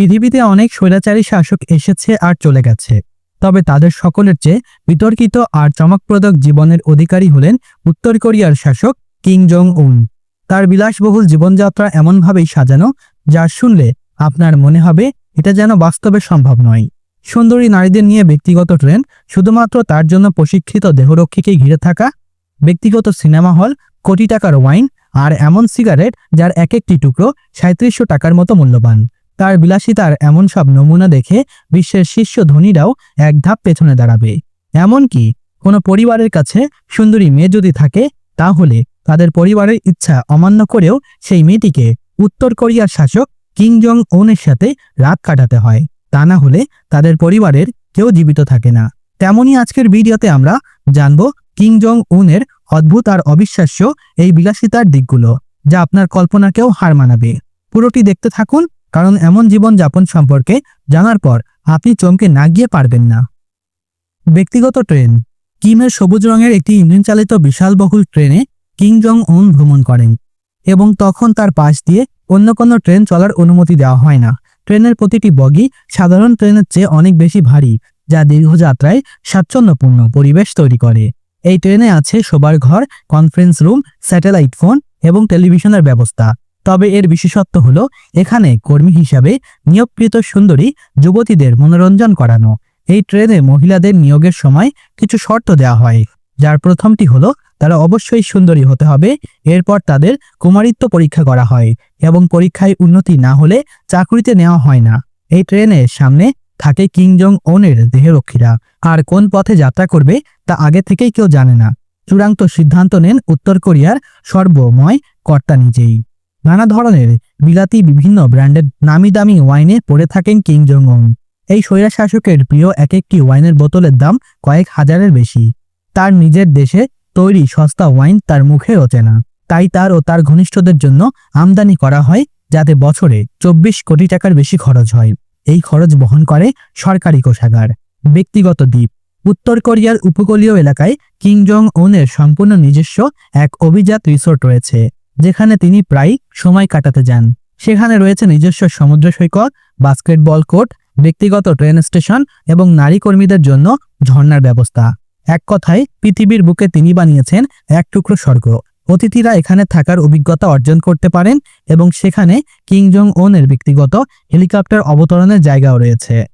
পৃথিবীতে অনেক স্বৈরাচারী শাসক এসেছে আর চলে গেছে। তবে তাদের সকলের চেয়ে বিতর্কিত আর চমকপ্রদক জীবনের অধিকারী হলেন উত্তর কোরিয়ার শাসক কিং জং উন তার বিলাসবহুল জীবনযাত্রা এমনভাবেই সাজানো, যা শুনলে আপনার মনে হবে এটা যেন বাস্তবে সম্ভব নয়। সুন্দরী নারীদের নিয়ে ব্যক্তিগত ট্রেন, শুধুমাত্র তার জন্য প্রশিক্ষিত দেহরক্ষীকে ঘিরে থাকা, ব্যক্তিগত সিনেমা হল, কোটি টাকার ওয়াইন, আর এমন সিগারেট যার এক একটি টুকরো সাঁত্রিশশো টাকার মতো মূল্যবান। তার বিলাসিতার এমন সব নমুনা দেখে বিশ্বের শীর্ষ ধনীরাও এক ধাপ পেছনে দাঁড়াবে। এমনকি কোনো পরিবারের কাছে সুন্দরী মেয়ে যদি থাকে, তাহলে তাদের পরিবারের ইচ্ছা অমান্য করেও সেই মেয়েটিকে উত্তর কোরিয়ার শাসক কিং জং ওনের সাথে রাত কাটাতে হয়। তা না হলে তাদের পরিবারের কেউ জীবিত থাকে না। তেমনই আজকের ভিডিওতে আমরা জানব কিং জং উনের অদ্ভুত আর অবিশ্বাস্য এই বিলাসিতার দিকগুলো, যা আপনার কল্পনাকেও হার মানাবে। পুরোটি দেখতে থাকুন কারণ এমন জীবন যাপন সম্পর্কে জানার পর আপনি চমকে না গিয়ে পারবেন না। ব্যক্তিগত ট্রেন। কিমের সবুজ রঙের একটি ইঞ্জিন চালিত বিশালবহুল ট্রেনে কিং জং উন ভ্রমণ করেন এবং তখন তার পাশ দিয়ে অন্য কোনো ট্রেন চলার অনুমতি দেওয়া হয় না। ট্রেনের প্রতিটি বগি সাধারণ ট্রেনের চেয়ে অনেক বেশি ভারী, যা দীর্ঘযাত্রায় স্বাচ্ছন্দ্যপূর্ণ পরিবেশ তৈরি করে। এই ট্রেনে আছে শোবার ঘর, কনফারেন্স রুম, স্যাটেলাইট ফোন এবং টেলিভিশনের ব্যবস্থা। তবে এর বিশেষত্ব হলো, এখানে কর্মী হিসাবে নিয়োগকৃত সুন্দরী যুবতীদের মনোরঞ্জন করানো। এই ট্রেনে মহিলাদের নিয়োগের সময় কিছু শর্ত দেওয়া হয়। যার প্রথমটি হলো, তারা অবশ্যই সুন্দরী হতে হবে। এরপর তাদের কুমারিত্ব পরীক্ষা করা হয় এবং পরীক্ষায় উন্নতি না হলে চাকরিতে নেওয়া হয় না। এই ট্রেনের সামনে থাকে কিং জং ওনের দেহরক্ষীরা। আর কোন পথে যাত্রা করবে তা আগে থেকেই কেউ জানে না। চূড়ান্ত সিদ্ধান্ত নেন উত্তর কোরিয়ার সর্বময় কর্তা নিজেই। নানা ধরনের বিলাতি বিভিন্ন ব্র্যান্ডের নামি দামি ওয়াইনে পড়ে থাকেন কিং জং এই স্বৈরা শাসকের প্রিয় এক একটি ওয়াইনের বোতলের দাম কয়েক হাজারের বেশি। তার নিজের দেশে তৈরি সস্তা ওয়াইন তার মুখে অচেনা তাই তার ও তার ঘনিষ্ঠদের জন্য আমদানি করা হয় যাতে বছরে চব্বিশ কোটি টাকার বেশি খরচ হয়। এই খরচ বহন করে সরকারি কোষাগার। ব্যক্তিগত দ্বীপ। উত্তর কোরিয়ার উপকূলীয় এলাকায় কিং জং ওনের সম্পূর্ণ নিজস্ব এক অভিজাত রিসোর্ট রয়েছে। যেখানে তিনি প্রায় সময় কাটাতে যান। সেখানে রয়েছে নিজস্ব সমুদ্র সৈকত, বাস্কেটবল কোর্ট, ব্যক্তিগত ট্রেন স্টেশন এবং নারী কর্মীদের জন্য ঝর্ণার ব্যবস্থা। এক কথায়, পৃথিবীর বুকে তিনি বানিয়েছেন এক টুকরো স্বর্গ। অতিথিরা এখানে থাকার অভিজ্ঞতা অর্জন করতে পারেন এবং সেখানে কিং জং ওনের ব্যক্তিগত হেলিকপ্টার অবতরণের জায়গাও রয়েছে।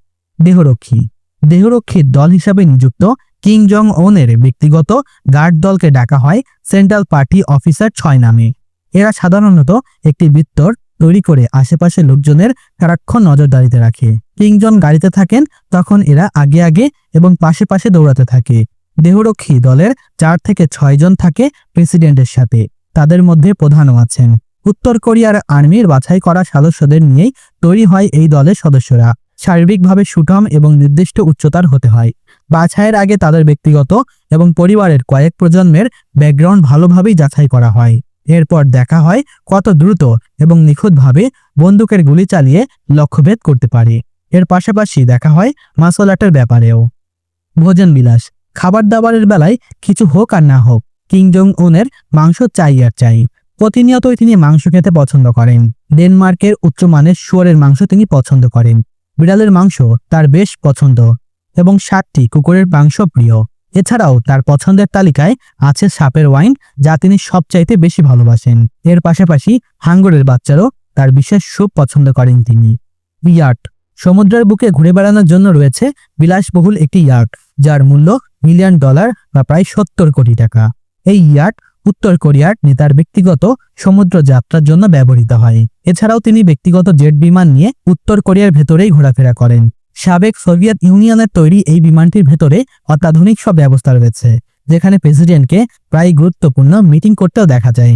দেহরক্ষী। দেহরক্ষীর দল হিসাবে নিযুক্ত কিং জং ওনের ব্যক্তিগত গার্ড দলকে ডাকা হয় সেন্ট্রাল পার্টি অফিসার ছয় নামে। এরা সাধারণত একটি বৃত্তর তৈরি করে আশেপাশে লোকজনের সারাক্ষণ নজরদারিতে রাখে। কিংজন গাড়িতে থাকেন, তখন এরা আগে আগে এবং পাশে পাশে দৌড়াতে থাকে। দেহরক্ষী দলের চার থেকে ছয় জন থাকে প্রেসিডেন্টের সাথে, তাদের মধ্যে প্রধানও আছেন। উত্তর কোরিয়ার আর্মির বাছাই করা সদস্যদের নিয়েই তৈরি হয় এই দলের সদস্যরা। শারীরিকভাবে সুঠম এবং নির্দিষ্ট উচ্চতার হতে হয়। বাছাইয়ের আগে তাদের ব্যক্তিগত এবং পরিবারের কয়েক প্রজন্মের ব্যাকগ্রাউন্ড ভালোভাবেই যাচাই করা হয়। এরপর দেখা হয় কত দ্রুত এবং নিখুঁতভাবে বন্দুকের গুলি চালিয়ে লক্ষ্যভেদ করতে পারে। এর পাশাপাশি দেখা হয় মার্শাল আর্টের ব্যাপারেও। ভোজন বিলাস। খাবার দাবারের বেলায় কিছু হোক আর না হোক, কিং জং উনের মাংস চাই আর চাই। প্রতিনিয়তই তিনি মাংস খেতে পছন্দ করেন। ডেনমার্কের উচ্চমানের শুয়োরের মাংস তিনি পছন্দ করেন। বিড়ালের মাংস তার বেশ পছন্দ এবং সাতটি কুকুরের মাংস প্রিয়। এছাড়াও তার পছন্দের তালিকায় আছে সাপের ওয়াইন, যা তিনি সবচাইতে বেশি ভালোবাসেন। এর পাশাপাশি হাঙ্গরের বাচ্চারও তার বিশেষ সুপ পছন্দ করেন তিনি। ইয়ার্ট, সমুদ্রের বুকে ঘুরে বেড়ানোর জন্য রয়েছে বিলাসবহুল একটি ইয়ার্ট, যার মূল্য মিলিয়ন ডলার বা প্রায় সত্তর কোটি টাকা। এই ইয়ার্ট উত্তর কোরিয়ার নেতার ব্যক্তিগত সমুদ্র যাত্রার জন্য ব্যবহৃত হয়। এছাড়াও তিনি ব্যক্তিগত জেট বিমান নিয়ে উত্তর কোরিয়ার ভেতরেই ঘোরাফেরা করেন। সাবেক সোভিয়েত ইউনিয়নের তৈরি এই বিমানটির ভেতরে অত্যাধুনিক সব ব্যবস্থা রয়েছে, যেখানে প্রেসিডেন্টকে প্রায় গুরুত্বপূর্ণ মিটিং করতেও দেখা যায়।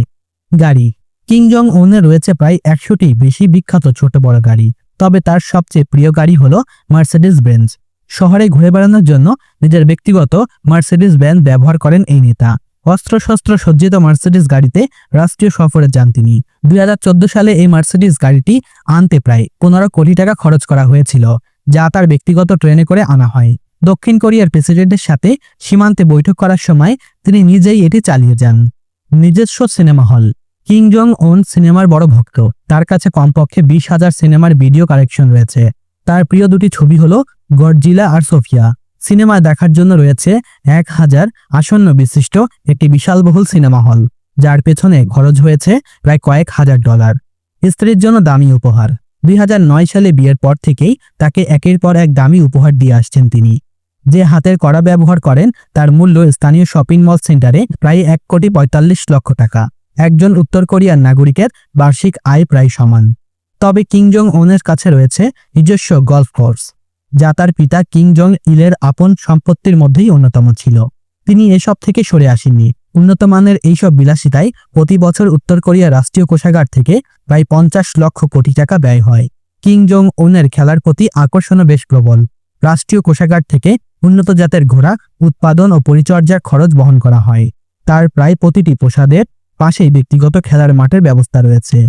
গাড়ি কিং জং উনে রয়েছে প্রায় একশোটি বেশি বিখ্যাত ছোট বড় গাড়ি, তবে তার সবচেয়ে প্রিয় গাড়ি হলো মার্সিডিস বেঞ্জ শহরে ঘুরে বেড়ানোর জন্য নিজের ব্যক্তিগত মার্সিডিস ব্যান ব্যবহার করেন এই নেতা। অস্ত্রশস্ত্র সজ্জিত মার্সিডিস গাড়িতে রাষ্ট্রীয় সফরে যান তিনি। দুই হাজার চোদ্দ সালে এই মার্সিডিস গাড়িটি আনতে প্রায় পনেরো কোটি টাকা খরচ করা হয়েছিল। যা তার ব্যক্তিগত ট্রেনে করে আনা হয়। দক্ষিণ কোরিয়ার প্রেসিডেন্টের সাথে সীমান্তে বৈঠক করার সময় তিনি নিজেই এটি চালিয়ে যান। নিজস্ব cinema hall, king Jong on সিনেমার বড় ভক্ত। তার কাছে কমপক্ষে বিশ হাজার সিনেমার ভিডিও কালেকশন রয়েছে। তার প্রিয় দুটি ছবি হল গডজিলা আর সোফিয়া। সিনেমা দেখার জন্য রয়েছে এক হাজার আসন্ন বিশিষ্ট একটি বিশালবহুল সিনেমা হল, যার পেছনে খরচ হয়েছে প্রায় কয়েক হাজার ডলার। স্ত্রীর জন্য দামি উপহার। দুই হাজার নয় সালে বিয়ের পর থেকেই তাকে একের পর এক দামি উপহার দিয়ে আসছেন তিনি। যে হাতের কড়া ব্যবহার করেন, তার মূল্য স্থানীয় শপিং মল সেন্টারে প্রায় এক কোটি পঁয়তাল্লিশ লক্ষ টাকা। একজন উত্তর কোরিয়ার নাগরিকের বার্ষিক আয় প্রায় সমান। তবে কিং জং ওনের কাছে রয়েছে নিজস্ব গলফ কোর্স, যা তার পিতা কিং জং ইলের আপন সম্পত্তির মধ্যেই অন্যতম ছিল। তিনি এসব থেকে সরে আসেননি। উন্নত মানের এইসব বিলাসিতায় প্রতি বছর উত্তর কোরিয়া রাষ্ট্রীয় কোষাগার থেকে প্রায় পঞ্চাশ লক্ষ কোটি টাকা ব্যয় হয়। কিং জং ওনের খেলার প্রতি আকর্ষণও বেশ প্রবল। রাষ্ট্রীয় কোষাগার থেকে উন্নত জাতের ঘোড়া, উৎপাদন ও পরিচর্যার খরচ বহন করা হয়। তার প্রায় প্রতিটি প্রসাদের পাশেই ব্যক্তিগত খেলার মাঠের ব্যবস্থা রয়েছে।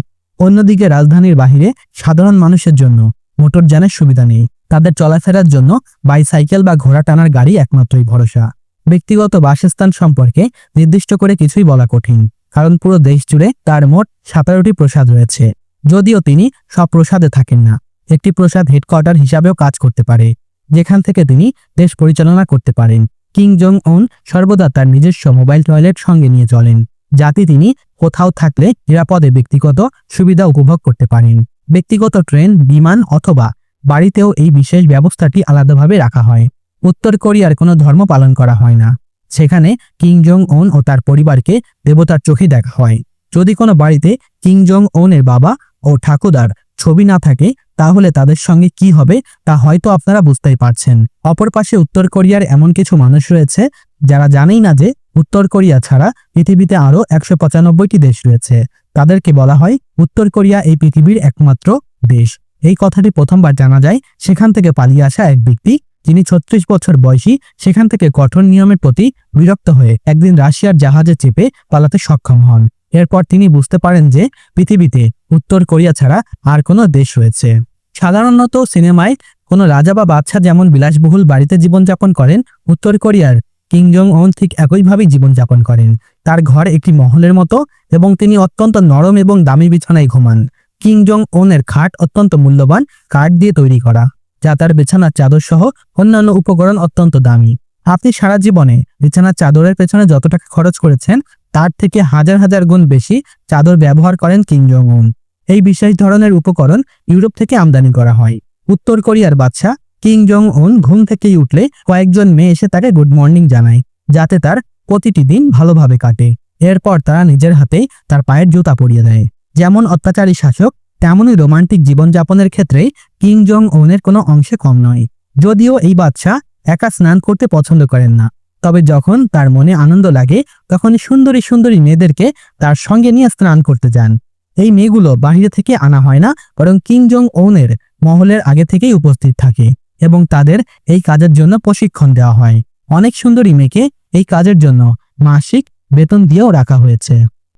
অন্যদিকে রাজধানীর বাহিরে সাধারণ মানুষের জন্য মোটরযানের সুবিধা নেই। তাদের চলাফেরার জন্য বাইসাইকেল বা ঘোড়া টানার গাড়ি একমাত্রই ভরসা। ব্যক্তিগত বাসস্থান সম্পর্কে নির্দিষ্ট করে কিছুই বলা কঠিন, কারণ পুরো দেশ জুড়ে তার মোট সতেরোটি প্রসাদ রয়েছে। যদিও তিনি সব প্রসাদে থাকেন না, একটি প্রসাদ হেডকোয়ার্টার হিসাবেও কাজ করতে পারে, যেখান থেকে তিনি দেশ পরিচালনা করতে পারেন। কিং জং ওন সর্বদা তার নিজস্ব মোবাইল টয়লেট সঙ্গে নিয়ে চলেন, যাতে তিনি কোথাও থাকলে নিরাপদে ব্যক্তিগত সুবিধা উপভোগ করতে পারেন। ব্যক্তিগত ট্রেন, বিমান অথবা বাড়িতেও এই বিশেষ ব্যবস্থাটি আলাদাভাবে রাখা হয়। উত্তর কোরিয়ার কোনো ধর্ম পালন করা হয় না। সেখানে কিং জং ওন ও তার পরিবারকে দেবতার চোখে দেখা হয়। যদি কোনো বাড়িতে কিং জং ওনের বাবা ও ঠাকুদার ছবি না থাকে, তাহলে তাদের সঙ্গে কি হবে, তা হয়তো আপনারা বুঝতেই পারছেন। অপর পাশে উত্তর কোরিয়ার এমন কিছু মানুষ রয়েছে, যারা জানেই না যে উত্তর কোরিয়া ছাড়া পৃথিবীতে আরও একশো পঁচানব্বইটি দেশ রয়েছে। তাদেরকে বলা হয় উত্তর কোরিয়া এই পৃথিবীর একমাত্র দেশ। এই কথাটি প্রথমবার জানা যায়, সেখান থেকে পালিয়ে আসা এক ব্যক্তি যিনি ছত্রিশ বছর বয়সী, সেখান থেকে কঠোর নিয়মের প্রতি বিরক্ত হয়ে একদিন রাশিয়ার জাহাজে চেপে পালাতে সক্ষম হন। এরপর তিনি বুঝতে পারেন যে পৃথিবীতে উত্তর কোরিয়া ছাড়া আর কোনো দেশ রয়েছে। সাধারণত সিনেমায় কোনো রাজা বা বাদশাহ যেমন বিলাসবহুল বাড়িতে জীবনযাপন করেন, উত্তর কোরিয়ার কিং জং ওন ঠিক একইভাবেই জীবনযাপন করেন। তার ঘর একটি মহলের মতো এবং তিনি অত্যন্ত নরম এবং দামি বিছানায় ঘুমান। কিং জং ওনের খাট অত্যন্ত মূল্যবান কাঠ দিয়ে তৈরি করা। যা তার বিছানার চাদর সহ অন্যান্য উপকরণ অত্যন্ত দামি। আপনি সারা জীবনে বিছানার চাদরের পেছনে যত টাকা খরচ করেছেন, তার থেকে হাজার হাজার গুণ বেশি চাদর ব্যবহার করেন কিং জং উন এই বিশেষ ধরনের উপকরণ ইউরোপ থেকে আমদানি করা হয়। উত্তর কোরিয়ার বাদশাহ কিং জং উন ঘুম থেকেই উঠলে কয়েকজন মেয়ে এসে তাকে গুড মর্নিং জানায়, যাতে তার প্রতিটি দিন ভালোভাবে কাটে। এরপর তারা নিজের হাতেই তার পায়ের জুতা পরিয়ে দেয়। যেমন অত্যাচারী শাসক, তেমনই রোমান্টিক জীবনযাপনের ক্ষেত্রে কিং জং ওনের কোনো অংশে কম নয়। যদিও এই বাচ্চা একা স্নান করতে পছন্দ করেন না। তবে যখন তার মনে আনন্দ লাগে তখন সুন্দরী সুন্দরী মেয়েদেরকে তার সঙ্গে নিয়ে স্নান করতে যান। এই মেয়েগুলো বাহিরে থেকে আনা হয় না, বরং কিং জং ওনের মহলের আগে থেকেই উপস্থিত থাকে এবং তাদের এই কাজের জন্য প্রশিক্ষণ দেওয়া হয়। অনেক সুন্দরী মেয়েকে এই কাজের জন্য মাসিক বেতন দিয়েও রাখা হয়েছে।